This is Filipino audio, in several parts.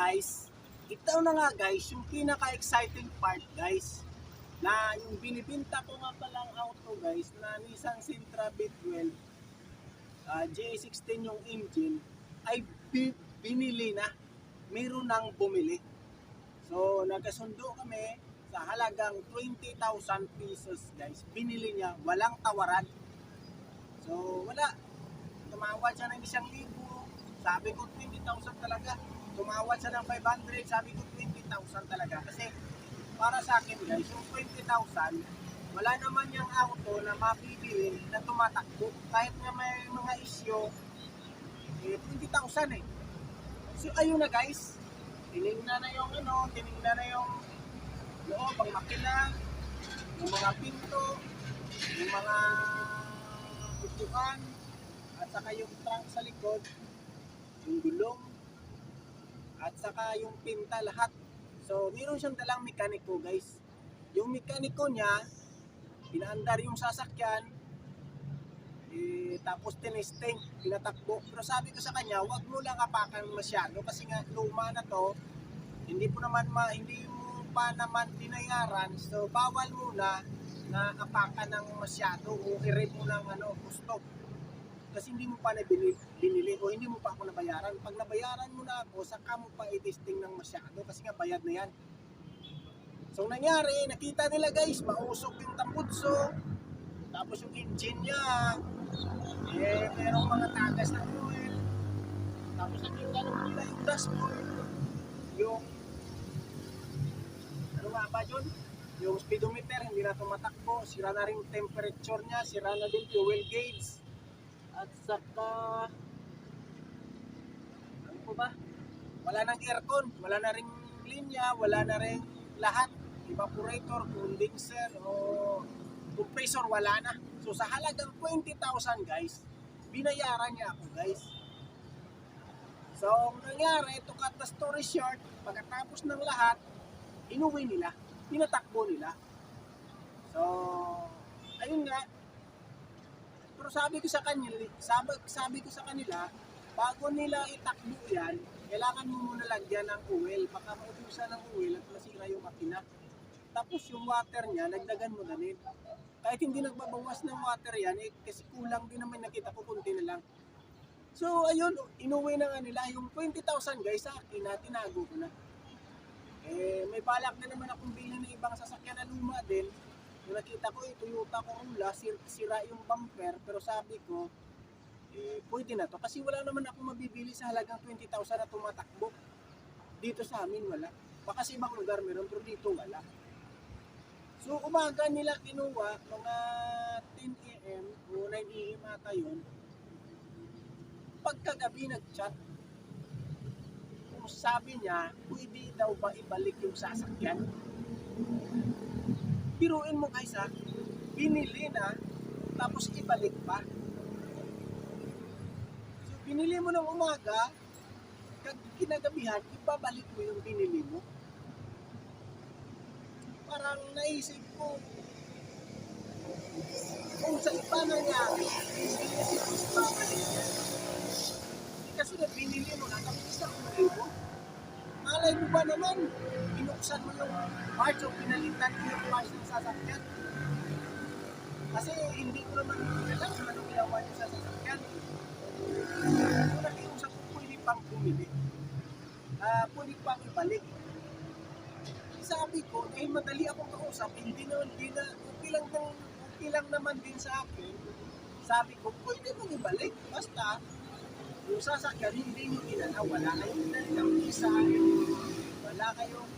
guys, ito na nga guys, yung pinaka-exciting part guys, na yung binibinta ko nga palang auto guys, na Nissan Sentra B12, ah, J16 yung engine, ay bi- binili na. Meron nang bumili. So, nagkasundo kami sa halagang 20,000 pesos guys. Binili niya, walang tawaran. So, wala. Tumawad siya ng isang libo. Sabi ko 20,000 talaga. Tumawad siya ng 500. Sabi ko 20,000 talaga. Kasi para sa akin guys, yung 20,000, wala naman yung auto na mabibili na tumatakbo. Kahit nga may mga issue, eh, 20,000 eh. So ayun na guys, tinignan na yung ano, tinignan na yung loob, ang makina, yung mga pinto, yung mga upuan, at saka yung trunk sa likod, yung gulong, at saka yung pinta lahat. So, meron siyang dalang mekaniko guys. Yung mekaniko niya, pinaandar yung sasakyan, eh, tapos tinesting, pinatakbo. Pero sabi ko sa kanya, wag mo lang apakan masyado kasi nga luma na to, hindi po naman ma, hindi mo pa naman binayaran. So bawal muna na apakan ng masyado o i-rate mo ng ano, gusto. Kasi hindi mo pa na binili, binili o hindi mo pa ako nabayaran. Pag nabayaran mo na ako, saka mo pa i-testing ng masyado kasi nga bayad na yan. So nangyari, nakita nila guys, mausok yung tambutso, tapos yung engine niya, eh, merong mga tagas ng oil. Tapos nakita naman nila yung dashboard. Yung, ano nga ba yun? Yung speedometer, hindi na tumatakbo. Sira na rin temperature niya, sira na din fuel gauge. Saka, ano po ba? Wala nang aircon, wala na ring linya, wala na ring lahat. Evaporator, condenser, o compressor, wala na. So sa halagang 20,000 guys, binayaran niya ako guys. So ang nangyari, to cut the story short, pagkatapos ng lahat, inuwi nila, pinatakbo nila. So, ayun nga. Pero sabi ko sa kanila, sabi, sabi ko sa kanila, bago nila itakbo yan, kailangan mo muna lagyan ng oil. Baka maubusan ng oil at masira yung makina. Tapos yung water niya, nagdagan mo na din kahit hindi nagbabawas ng water yan, eh, kasi kulang din naman nakita ko, kunti na lang. So, ayun, inuwi na nga nila yung 20,000 guys sa akin na tinago ko na. Eh, may balak na naman akong bilhin ng ibang sasakyan na luma din. Yung nakita ko, eh, Toyota Corolla, sir, sira yung bumper, pero sabi ko, eh, pwede na to. Kasi wala naman akong mabibili sa halagang 20,000 na tumatakbo. Dito sa amin, wala. Baka sa ibang lugar meron, pero dito wala. So umaga nila kinuha, mga 10 a.m. o 9 a.m. ata yun. Pagkagabi nag-chat, kung sabi niya, pwede daw ba ibalik yung sasakyan? Biruin mo guys ha, binili na, tapos ibalik pa. So binili mo ng umaga, kinagabihan, ibabalik mo yung binili mo parang naisip ko kung sa iba nangyari, babalik yan. Kasi na binili mo na tapos isang libo. Malay mo ba naman, binuksan mo yung parts o pinalitan mo yung parts ng sasakyan. Kasi hindi ko naman alam kung ano ginawa niya sa sasakyan. Kung nakiusap ko, pwede pang bumili. Ah, pwede pang ibalik sabi ko, dahil madali akong kausap, hindi na, hindi na, okay lang, okay lang naman din sa akin. Sabi ko, pwede mong ibalik. Basta, yung sasakyan, hindi nyo inana, wala kayong dalilang visa, wala kayong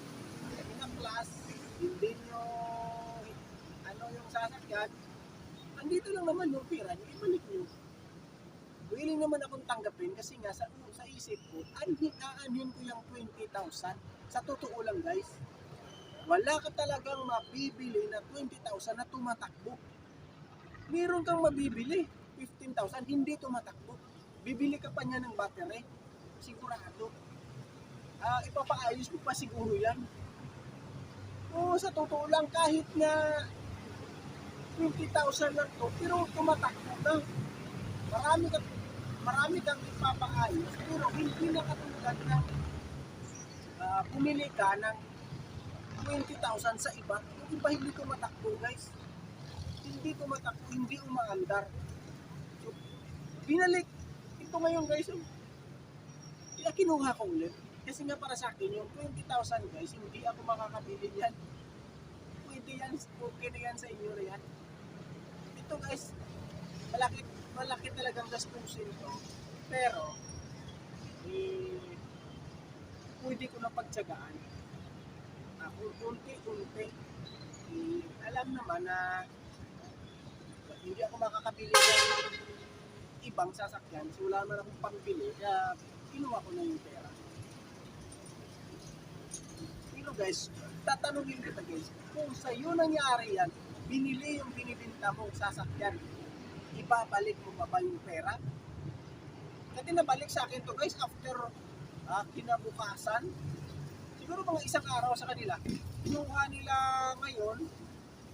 pinaplas, hindi nyo, ano yung sasakyan, andito lang naman yung pira nyo, ibalik nyo. Willing naman akong tanggapin kasi nga sa, sa isip ko, anhin, aanhin ko yung 20,000. Sa totoo lang guys, wala ka talagang mabibili na 20,000 na tumatakbo. Meron kang mabibili, 15,000, hindi tumatakbo. Bibili ka pa niya ng battery, sigurado. Ah, ipapaayos mo pa siguro yan. Oo, sa totoo lang, kahit na 20,000 lang to, pero tumatakbo na. Marami ka marami kang ipapaayos, pero hindi na katulad ng ah, pumili ka ng 20,000 sa iba, yung iba hindi tumatakbo guys. Hindi tumatakbo, hindi umaandar. So, binalik. Ito ngayon guys, yung kaya kinuha ko ulit. Kasi nga para sa akin, yung 20,000 guys, hindi ako makakabili yan. Pwede yan, okay na yan sa inyo na yan. Ito guys, malaki, malaki talagang gastusin to. Pero, eh, pwede ko na pagtsagaan. Uh, unti-unti. Eh, alam naman na hindi ako makakabili ng ibang sasakyan. So, wala naman akong pambili. Kaya, kinuha ko na yung pera. Pero guys, tatanungin kita guys, kung sa'yo nangyari yan, binili yung binibinta mong sasakyan, ibabalik mo ba ba yung pera? Kasi nabalik sa akin to guys after ah, kinabukasan. Siguro mga isang araw sa kanila. Kinuha nila ngayon,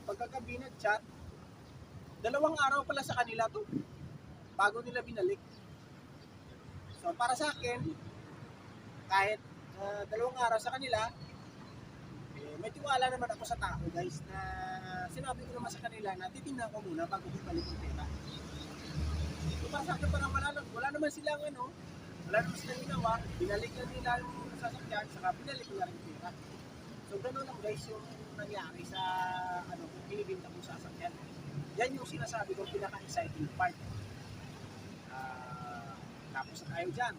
pagkagabi nag-chat, dalawang araw pala sa kanila to bago nila binalik. So para sa akin, kahit ah, dalawang araw sa kanila, eh, may tiwala naman ako sa tao guys na sinabi ko naman sa kanila na titingnan ko muna bago ko balik yung pera. So para sa akin parang wala, wala naman silang ano, wala naman silang ginawa, binalik na nila yung sasakyan, saka binalik nila yung pera. So gano'n lang guys yung nangyari sa ano, kung binibinta kong sasakyan. Yan yung sinasabi ko pinaka-exciting part. Tapos na tayo dyan.